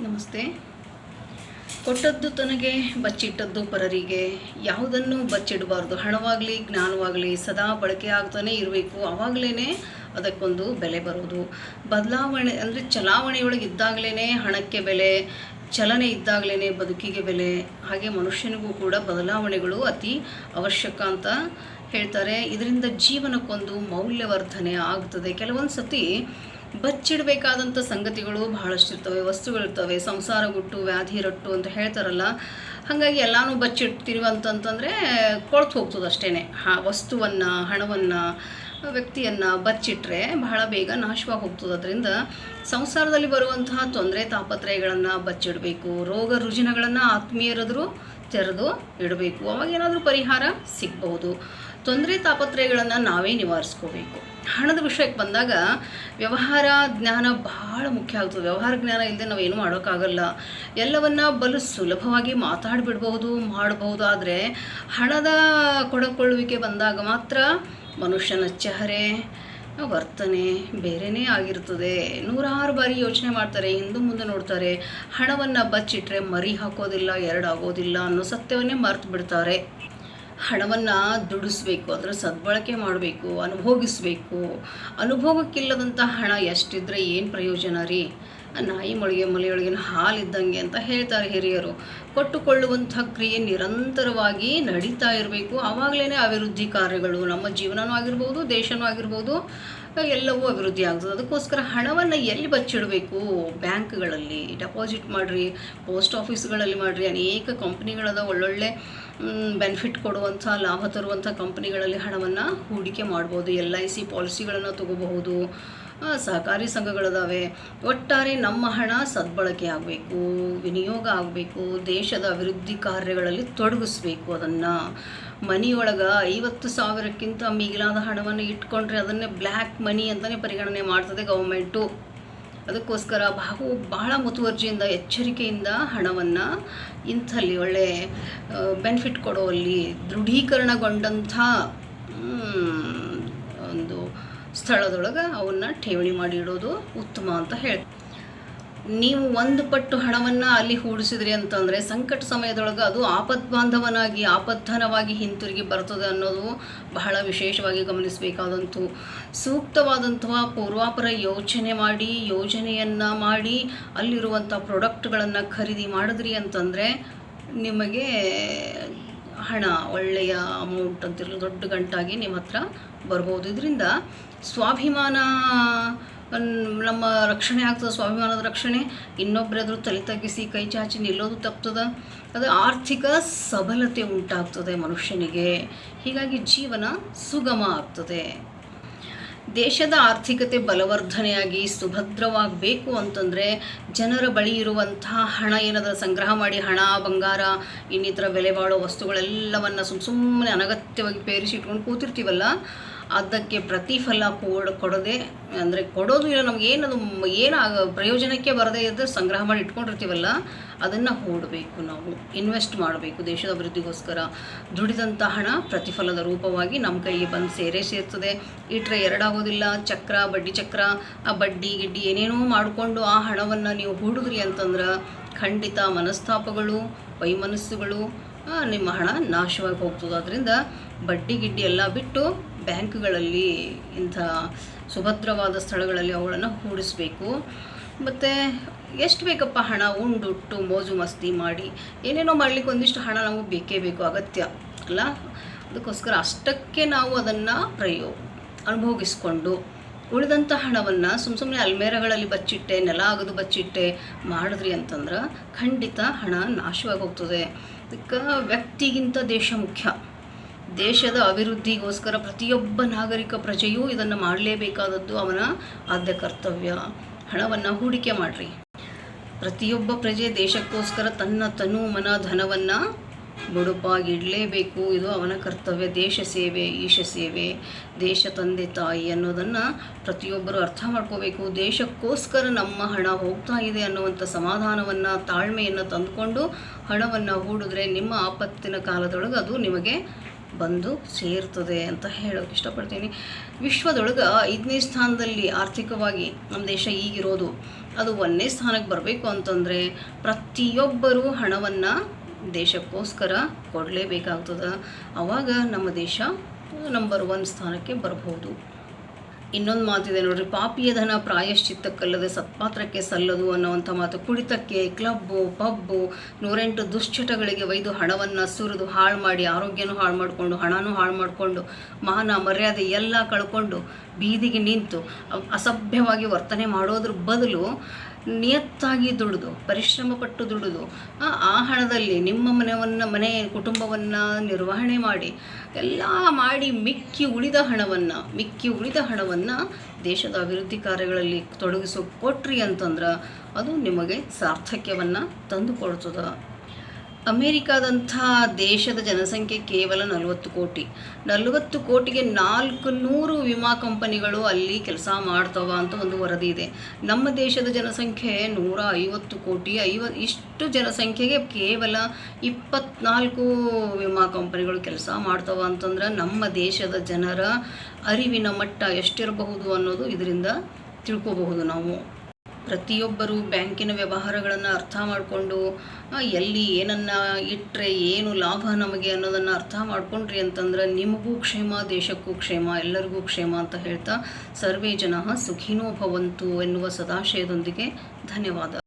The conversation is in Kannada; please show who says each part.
Speaker 1: ನಮಸ್ತೆ. ಕೊಟ್ಟದ್ದು ತನಗೆ, ಬಚ್ಚಿಟ್ಟದ್ದು ಪರರಿಗೆ. ಯಾವುದನ್ನು ಬಚ್ಚಿಡಬಾರ್ದು? ಹಣವಾಗಲಿ, ಜ್ಞಾನವಾಗಲಿ ಸದಾ ಬಳಕೆ ಆಗ್ತಾನೆ ಇರಬೇಕು. ಆವಾಗಲೇ ಅದಕ್ಕೊಂದು ಬೆಲೆ ಬರೋದು. ಬದಲಾವಣೆ ಅಂದರೆ ಚಲಾವಣೆಯೊಳಗೆ ಇದ್ದಾಗಲೇ ಹಣಕ್ಕೆ ಬೆಲೆ, ಚಲನೆ ಇದ್ದಾಗಲೇ ಬದುಕಿಗೆ ಬೆಲೆ. ಹಾಗೆ ಮನುಷ್ಯನಿಗೂ ಕೂಡ ಬದಲಾವಣೆಗಳು ಅತಿ ಅವಶ್ಯಕ ಅಂತ ಹೇಳ್ತಾರೆ. ಇದರಿಂದ ಜೀವನಕ್ಕೊಂದು ಮೌಲ್ಯವರ್ಧನೆ ಆಗ್ತದೆ. ಕೆಲವೊಂದು ಸತಿ ಬಚ್ಚಿಡಬೇಕಾದಂಥ ಸಂಗತಿಗಳು ಬಹಳಷ್ಟು ಇರ್ತವೆ ವಸ್ತುಗಳಿರ್ತವೆ ಸಂಸಾರ ಗುಟ್ಟು, ವ್ಯಾಧಿ ರಟ್ಟು ಅಂತ ಹೇಳ್ತಾರಲ್ಲ, ಹಾಗಾಗಿ ಎಲ್ಲನೂ ಬಚ್ಚಿಡ್ತೀವಿ ಅಂತಂತಂದರೆ ಕೊಳ್ತು ಹೋಗ್ತದೆ ಅಷ್ಟೇ ಹಾ, ವಸ್ತುವನ್ನು, ಹಣವನ್ನು, ವ್ಯಕ್ತಿಯನ್ನು ಬಚ್ಚಿಟ್ರೆ ಬಹಳ ಬೇಗ ನಾಶವಾಗಿ ಅದರಿಂದ ಸಂಸಾರದಲ್ಲಿ ಬರುವಂತಹ ತೊಂದರೆ, ತಾಪತ್ರಯಗಳನ್ನು ಬಚ್ಚಿಡಬೇಕು, ರೋಗ ರುಜಿನಗಳನ್ನು ಆತ್ಮೀಯರಾದರೂ ತೆರೆದು ಇಡಬೇಕು. ಅವಾಗ ಏನಾದರೂ ಪರಿಹಾರ ಸಿಗಬಹುದು. ತೊಂದರೆ ತಾಪತ್ರಯಗಳನ್ನು ನಾವೇ ನಿವಾರಿಸ್ಕೋಬೇಕು. ಹಣದ ವಿಷಯಕ್ಕೆ ಬಂದಾಗ ವ್ಯವಹಾರ ಜ್ಞಾನ ಬಹಳ ಮುಖ್ಯ ಆಗ್ತದೆ. ವ್ಯವಹಾರ ಜ್ಞಾನ ಇಲ್ಲದೆ ನಾವು ಏನೂ ಮಾಡೋಕ್ಕಾಗಲ್ಲ. ಎಲ್ಲವನ್ನ ಬಲು ಸುಲಭವಾಗಿ ಮಾತಾಡಿಬಿಡ್ಬೋದು ಮಾಡಬಹುದು. ಆದರೆ ಹಣದ ಕೊಡಕೊಳ್ಳುವಿಕೆ ಬಂದಾಗ ಮಾತ್ರ ಮನುಷ್ಯನ ಚೆಹರೆ ವರ್ತನೆ ಬೇರೆಯೇ ಆಗಿರ್ತದೆ. ನೂರಾರು ಬಾರಿ ಯೋಚನೆ ಮಾಡ್ತಾರೆ, ಹಿಂದೆ ಮುಂದೆ ನೋಡ್ತಾರೆ. ಹಣವನ್ನು ಬಚ್ಚಿಟ್ರೆ ಮರಿ ಹಾಕೋದಿಲ್ಲ, ಎರಡಾಗೋದಿಲ್ಲ ಅನ್ನೋ ಸತ್ಯವನ್ನೇ ಮರೆತು ಬಿಡ್ತಾರೆ ಹಣವನ್ನು ದುಡಿಸ್ಬೇಕು, ಅದರ ಸದ್ಬಳಕೆ ಮಾಡಬೇಕು, ಅನುಭೋಗಿಸ್ಬೇಕು. ಅನುಭೋಗಕ್ಕಿಲ್ಲದಂಥ ಹಣ ಎಷ್ಟಿದ್ರೆ ಏನು ಪ್ರಯೋಜನ ರೀ? ನಾಯಿ ಮೊಳಗೆ ಹಾಲು ಹಾಲಿದ್ದಂಗೆ ಅಂತ ಹೇಳ್ತಾರೆ ಹಿರಿಯರು. ಕೊಟ್ಟುಕೊಳ್ಳುವಂಥ ಕ್ರಿಯೆ ನಿರಂತರವಾಗಿ ನಡೀತಾ ಇರಬೇಕು. ಆವಾಗಲೇ ಅಭಿವೃದ್ಧಿ ಕಾರ್ಯಗಳು ನಮ್ಮ ಜೀವನನೂ ಆಗಿರ್ಬೋದು, ದೇಶನೂ ಆಗಿರ್ಬೋದು, ಎಲ್ಲವೂ ಅಭಿವೃದ್ಧಿ ಆಗ್ತದೆ. ಅದಕ್ಕೋಸ್ಕರ ಹಣವನ್ನು ಎಲ್ಲಿ ಬಚ್ಚಿಡಬೇಕು? ಬ್ಯಾಂಕ್ಗಳಲ್ಲಿ ಡೆಪಾಸಿಟ್ ಮಾಡಿರಿ, ಪೋಸ್ಟ್ ಆಫೀಸ್ಗಳಲ್ಲಿ ಮಾಡಿರಿ. ಅನೇಕ ಕಂಪ್ನಿಗಳದ ಒಳ್ಳೊಳ್ಳೆ ಬೆನಿಫಿಟ್ ಕೊಡುವಂಥ, ಲಾಭ ತರುವಂಥ ಕಂಪ್ನಿಗಳಲ್ಲಿ ಹಣವನ್ನು ಹೂಡಿಕೆ ಮಾಡ್ಬೋದು. ಎಲ್ ಐ ಸಿ ಪಾಲಿಸಿಗಳನ್ನು ತಗೋಬಹುದು. ಸಹಕಾರಿ ಸಂಘಗಳಿದಾವೆ. ಒಟ್ಟಾರೆ ನಮ್ಮ ಹಣ ಸದ್ಬಳಕೆ ಆಗಬೇಕು, ವಿನಿಯೋಗ ಆಗಬೇಕು, ದೇಶದ ಅಭಿವೃದ್ಧಿ ಕಾರ್ಯಗಳಲ್ಲಿ ತೊಡಗಿಸ್ಬೇಕು ಅದನ್ನು. ಮನಿಯೊಳಗೆ ಐವತ್ತು ಸಾವಿರಕ್ಕಿಂತ ಮಿಗಿಲಾದ ಹಣವನ್ನು ಇಟ್ಕೊಂಡ್ರೆ ಅದನ್ನೇ ಬ್ಲ್ಯಾಕ್ ಮನಿ ಅಂತಲೇ ಪರಿಗಣನೆ ಮಾಡ್ತದೆ ಗೌರ್ಮೆಂಟು ಅದಕ್ಕೋಸ್ಕರ ಬಹು ಬಹಳ ಮುತುವರ್ಜಿಯಿಂದ, ಎಚ್ಚರಿಕೆಯಿಂದ ಹಣವನ್ನು ಇಂಥಲ್ಲಿ ಒಳ್ಳೆ ಬೆನಿಫಿಟ್ ಕೊಡುವಲ್ಲಿ ದೃಢೀಕರಣಗೊಂಡಂಥ ಒಂದು ಸ್ಥಳದೊಳಗೆ ಅವನ್ನ ಠೇವಣಿ ಮಾಡಿ ಇಡೋದು ಉತ್ತಮ ಅಂತ ಹೇಳ್ತಾರೆ ನೀವು ಒಂದು ಪಟ್ಟು ಹಣವನ್ನು ಅಲ್ಲಿ ಹೂಡಿಸಿದ್ರಿ ಅಂತಂದರೆ ಸಂಕಟ ಸಮಯದೊಳಗೆ ಅದು ಆಪದ್ಬಾಂಧವನಾಗಿ, ಆಪದ್ಧನವಾಗಿ ಹಿಂತಿರುಗಿ ಬರ್ತದೆ ಅನ್ನೋದು ಬಹಳ ವಿಶೇಷವಾಗಿ ಗಮನಿಸಬೇಕಾದಂತು. ಸೂಕ್ತವಾದಂತಹ ಪೂರ್ವಾಪರ ಯೋಚನೆ ಮಾಡಿ, ಯೋಜನೆಯನ್ನು ಮಾಡಿ ಅಲ್ಲಿರುವಂಥ ಪ್ರಾಡಕ್ಟ್ಗಳನ್ನು ಖರೀದಿ ಮಾಡಿದ್ರಿ ಅಂತಂದರೆ ನಿಮಗೆ ಹಣ, ಒಳ್ಳೆಯ ಅಮೌಂಟ್ ಅಂತಿರಲು ದೊಡ್ಡ ಗಂಟಾಗಿ ನಿಮ್ಮ ಹತ್ರ ಬರ್ಬೋದು. ಇದರಿಂದ ಸ್ವಾಭಿಮಾನ ನಮ್ಮ ರಕ್ಷಣೆ ಆಗ್ತದೆ ಸ್ವಾಭಿಮಾನದ ರಕ್ಷಣೆ. ಇನ್ನೊಬ್ಬರಾದರೂ ತಲೆ ತಗ್ಗಿಸಿ ಕೈ ಚಾಚಿ ನಿಲ್ಲೋದು ತಪ್ತದೆ. ಅದು ಆರ್ಥಿಕ ಸಬಲತೆ ಉಂಟಾಗ್ತದೆ ಮನುಷ್ಯನಿಗೆ. ಹೀಗಾಗಿ ಜೀವನ ಸುಗಮ ಆಗ್ತದೆ. ದೇಶದ ಆರ್ಥಿಕತೆ ಬಲವರ್ಧನೆಯಾಗಿ ಸುಭದ್ರವಾಗಬೇಕು ಅಂತಂದರೆ ಜನರ ಬಳಿ ಇರುವಂತಹ ಹಣ, ಏನಾದರೂ ಸಂಗ್ರಹ ಮಾಡಿ ಹಣ, ಬಂಗಾರ, ಇನ್ನಿತರ ಬೆಲೆ ಬಾಳೋ ವಸ್ತುಗಳೆಲ್ಲವನ್ನು ಸುಮ್ಮ ಸುಮ್ಮನೆ ಅನಗತ್ಯವಾಗಿ ಪೇರಿಸಿ ಇಟ್ಕೊಂಡು ಕೂತಿರ್ತೀವಲ್ಲ ಅದಕ್ಕೆ ಪ್ರತಿಫಲ ಕೂಡ, ಕೊಡದೆ, ಅಂದರೆ ಕೊಡೋದು ಇಲ್ಲ, ನಮ್ಗೆ ಏನದು, ಏನು ಪ್ರಯೋಜನಕ್ಕೆ ಬರದೇ ಇದ್ದರೆ ಸಂಗ್ರಹ ಮಾಡಿ ಇಟ್ಕೊಂಡಿರ್ತೀವಲ್ಲ, ಅದನ್ನು ಹೂಡಬೇಕು ನಾವು ಇನ್ವೆಸ್ಟ್ ಮಾಡಬೇಕು. ದೇಶದ ಅಭಿವೃದ್ಧಿಗೋಸ್ಕರ ದುಡಿದಂಥ ಹಣ ಪ್ರತಿಫಲದ ರೂಪವಾಗಿ ನಮ್ಮ ಕೈಗೆ ಬಂದು ಸೇರೇ ಸೇರ್ತದೆ. ಇಟ್ಟರೆ ಎರಡಾಗೋದಿಲ್ಲ, ಚಕ್ರ, ಬಡ್ಡಿ ಚಕ್ರ, ಆ ಬಡ್ಡಿ ಗಿಡ್ಡಿ ಏನೇನೋ ಮಾಡಿಕೊಂಡು ಆ ಹಣವನ್ನು ನೀವು ಹೂಡಿದ್ರಿ ಅಂತಂದ್ರೆ ಖಂಡಿತ ಮನಸ್ತಾಪಗಳು, ವೈಮನಸ್ಸುಗಳು ನಿಮ್ಮ ಹಣ ನಾಶವಾಗಿ ಹೋಗ್ತದೆ. ಅದರಿಂದ ಬಡ್ಡಿ ಗಿಡ್ಡಿ ಎಲ್ಲ ಬಿಟ್ಟು ಬ್ಯಾಂಕ್ಗಳಲ್ಲಿ ಇಂಥ ಸುಭದ್ರವಾದ ಸ್ಥಳಗಳಲ್ಲಿ ಅವುಗಳನ್ನು ಹೂಡಿಸಬೇಕು. ಮತ್ತು ಎಷ್ಟು ಬೇಕಪ್ಪ ಹಣ? ಉಂಡುಟ್ಟು, ಮೋಜು ಮಸ್ತಿ ಮಾಡಿ, ಏನೇನೋ ಮಾಡಲಿಕ್ಕೆ ಒಂದಿಷ್ಟು ಹಣ ನಾವು ಬೇಕೇ ಬೇಕು, ಅಗತ್ಯ, ಅಲ್ಲ? ಅದಕ್ಕೋಸ್ಕರ ಅಷ್ಟಕ್ಕೆ ನಾವು ಅದನ್ನು ಪ್ರಯೋ, ಅನುಭೋಗಿಸ್ಕೊಂಡು ಉಳಿದಂಥ ಹಣವನ್ನು ಸುಮ್ಮ ಸುಮ್ಮನೆ ಅಲ್ಮೇರಗಳಲ್ಲಿ ಬಚ್ಚಿಟ್ಟೆ, ನೆಲ ಆಗೋದು ಬಚ್ಚಿಟ್ಟೆ ಮಾಡಿದ್ರಿ ಅಂತಂದ್ರೆ ಖಂಡಿತ ಹಣ ನಾಶವಾಗಿ ಹೋಗ್ತದೆ. ಅದಕ್ಕೆ ವ್ಯಕ್ತಿಗಿಂತ ದೇಶ ಮುಖ್ಯ. ದೇಶದ ಅಭಿವೃದ್ಧಿಗೋಸ್ಕರ ಪ್ರತಿಯೊಬ್ಬ ನಾಗರಿಕ ಪ್ರಜೆಯೂ ಇದನ್ನು ಮಾಡಲೇಬೇಕಾದದ್ದು ಅವನ ಆದ್ಯ ಕರ್ತವ್ಯ. ಹಣವನ್ನು ಹೂಡಿಕೆ ಮಾಡಿರಿ. ಪ್ರತಿಯೊಬ್ಬ ಪ್ರಜೆ ದೇಶಕ್ಕೋಸ್ಕರ ತನ್ನ ತನು ಮನ ಧನವನ್ನು ಮುಡುಪಾಗಿಡಲೇಬೇಕು ಇದು ಅವನ ಕರ್ತವ್ಯ. ದೇಶ ಸೇವೆ, ಈಶ ಸೇವೆ, ದೇಶ ತಂದೆ ತಾಯಿ ಅನ್ನೋದನ್ನು ಪ್ರತಿಯೊಬ್ಬರು ಅರ್ಥ ಮಾಡ್ಕೋಬೇಕು. ದೇಶಕ್ಕೋಸ್ಕರ ನಮ್ಮ ಹಣ ಹೋಗ್ತಾ ಇದೆ ಅನ್ನುವಂಥ ಸಮಾಧಾನವನ್ನು, ತಾಳ್ಮೆಯನ್ನು ತಂದುಕೊಂಡು ಹಣವನ್ನು ಹೂಡಿದ್ರೆ ನಿಮ್ಮ ಆಪತ್ತಿನ ಕಾಲದೊಳಗೆ ಅದು ನಿಮಗೆ ಬಂದು ಸೇರ್ತದೆ ಅಂತ ಹೇಳೋಕೆ ಇಷ್ಟಪಡ್ತೀನಿ. ವಿಶ್ವದೊಳಗೆ ಐದನೇ ಸ್ಥಾನದಲ್ಲಿ ಆರ್ಥಿಕವಾಗಿ ನಮ್ಮ ದೇಶ ಈಗಿರೋದು, ಅದು ಒಂದನೇ ಸ್ಥಾನಕ್ಕೆ ಬರಬೇಕು ಅಂತಂದರೆ ಪ್ರತಿಯೊಬ್ಬರೂ ಹಣವನ್ನು ದೇಶಕ್ಕೋಸ್ಕರ ಕೊಡಲೇಬೇಕಾಗ್ತದೆ. ಆವಾಗ ನಮ್ಮ ದೇಶ ನಂಬರ್ ಒನ್ ಸ್ಥಾನಕ್ಕೆ ಬರಬಹುದು ಇನ್ನೊಂದು ಮಾತಿದೆ ನೋಡ್ರಿ, ಪಾಪಿಯ ಧನ ಪ್ರಾಯಶ್ಚಿತ್ತಕ್ಕಲ್ಲದೆ ಸತ್ಪಾತ್ರಕ್ಕೆ ಸಲ್ಲದು ಅನ್ನುವಂಥ ಮಾತು. ಕುಡಿತಕ್ಕೆ ಕ್ಲಬ್ಬು, ಪಬ್ಬು, ನೂರೆಂಟು ದುಶ್ಚಟಗಳಿಗೆ ಒಯ್ದು ಹಣವನ್ನು ಸುರಿದು ಹಾಳು ಮಾಡಿ, ಆರೋಗ್ಯನೂ ಹಾಳು ಮಾಡಿಕೊಂಡು, ಹಣನೂ ಹಾಳು ಮಾಡಿಕೊಂಡು ಮಾನ ಮರ್ಯಾದೆ ಎಲ್ಲ ಕಳ್ಕೊಂಡು ಬೀದಿಗೆ ನಿಂತು ಅಸಭ್ಯವಾಗಿ ವರ್ತನೆ ಮಾಡೋದ್ರ ಬದಲು ನಿಯತ್ತಾಗಿ ದುಡಿದು, ಪರಿಶ್ರಮ ಪಟ್ಟು ದುಡಿದು, ಆ ಹಣದಲ್ಲಿ ನಿಮ್ಮ ಮನೆಯನ್ನು ಮನೆ ಕುಟುಂಬವನ್ನು ನಿರ್ವಹಣೆ ಮಾಡಿ, ಎಲ್ಲ ಮಾಡಿ ಮಿಕ್ಕಿ ಉಳಿದ ಹಣವನ್ನು, ಮಿಕ್ಕಿ ಉಳಿದ ಹಣವನ್ನು ದೇಶದ ಅಭಿವೃದ್ಧಿ ಕಾರ್ಯಗಳಲ್ಲಿ ತೊಡಗಿಸೋ ಕೊಟ್ರಿ ಅಂತಂದ್ರೆ ಅದು ನಿಮಗೆ ಸಾರ್ಥಕ್ಯವನ್ನು ತಂದುಕೊಡ್ತದೆ. ಅಮೇರಿಕಾದಂಥ ದೇಶದ ಜನಸಂಖ್ಯೆ ಕೇವಲ ನಲವತ್ತು ಕೋಟಿ. ನಲವತ್ತು ಕೋಟಿಗೆ ನಾಲ್ಕು ನೂರು ವಿಮಾ ಕಂಪನಿಗಳು ಅಲ್ಲಿ ಕೆಲಸ ಮಾಡ್ತವ ಅಂತ ಒಂದು ವರದಿ ಇದೆ. ನಮ್ಮ ದೇಶದ ಜನಸಂಖ್ಯೆ ನೂರ ಐವತ್ತು ಕೋಟಿ. ಐವ, ಇಷ್ಟು ಜನಸಂಖ್ಯೆಗೆ ಕೇವಲ ಇಪ್ಪತ್ನಾಲ್ಕು ವಿಮಾ ಕಂಪನಿಗಳು ಕೆಲಸ ಮಾಡ್ತವ ಅಂತಂದ್ರೆ ನಮ್ಮ ದೇಶದ ಜನರ ಅರಿವಿನ ಮಟ್ಟ ಎಷ್ಟಿರಬಹುದು ಅನ್ನೋದು ಇದರಿಂದ ತಿಳ್ಕೋಬಹುದು ನಾವು. ಪ್ರತಿಯೊಬ್ಬರು ಬ್ಯಾಂಕಿನ ವ್ಯವಹಾರಗಳನ್ನು ಅರ್ಥ ಮಾಡಿಕೊಂಡು ಎಲ್ಲಿ ಏನನ್ನು ಇಟ್ಟರೆ ಏನು ಲಾಭ ನಮಗೆ ಅನ್ನೋದನ್ನು ಅರ್ಥ ಮಾಡ್ಕೊಂಡ್ರಿ ಅಂತಂದ್ರೆ ನಿಮಗೂ ಕ್ಷೇಮ, ದೇಶಕ್ಕೂ ಕ್ಷೇಮ, ಎಲ್ಲರಿಗೂ ಕ್ಷೇಮ ಅಂತ ಹೇಳ್ತಾ ಸರ್ವೇ ಜನ ಸುಖಿನೋ ಭವಂತು ಎನ್ನುವ ಸದಾಶಯದೊಂದಿಗೆ ಧನ್ಯವಾದ.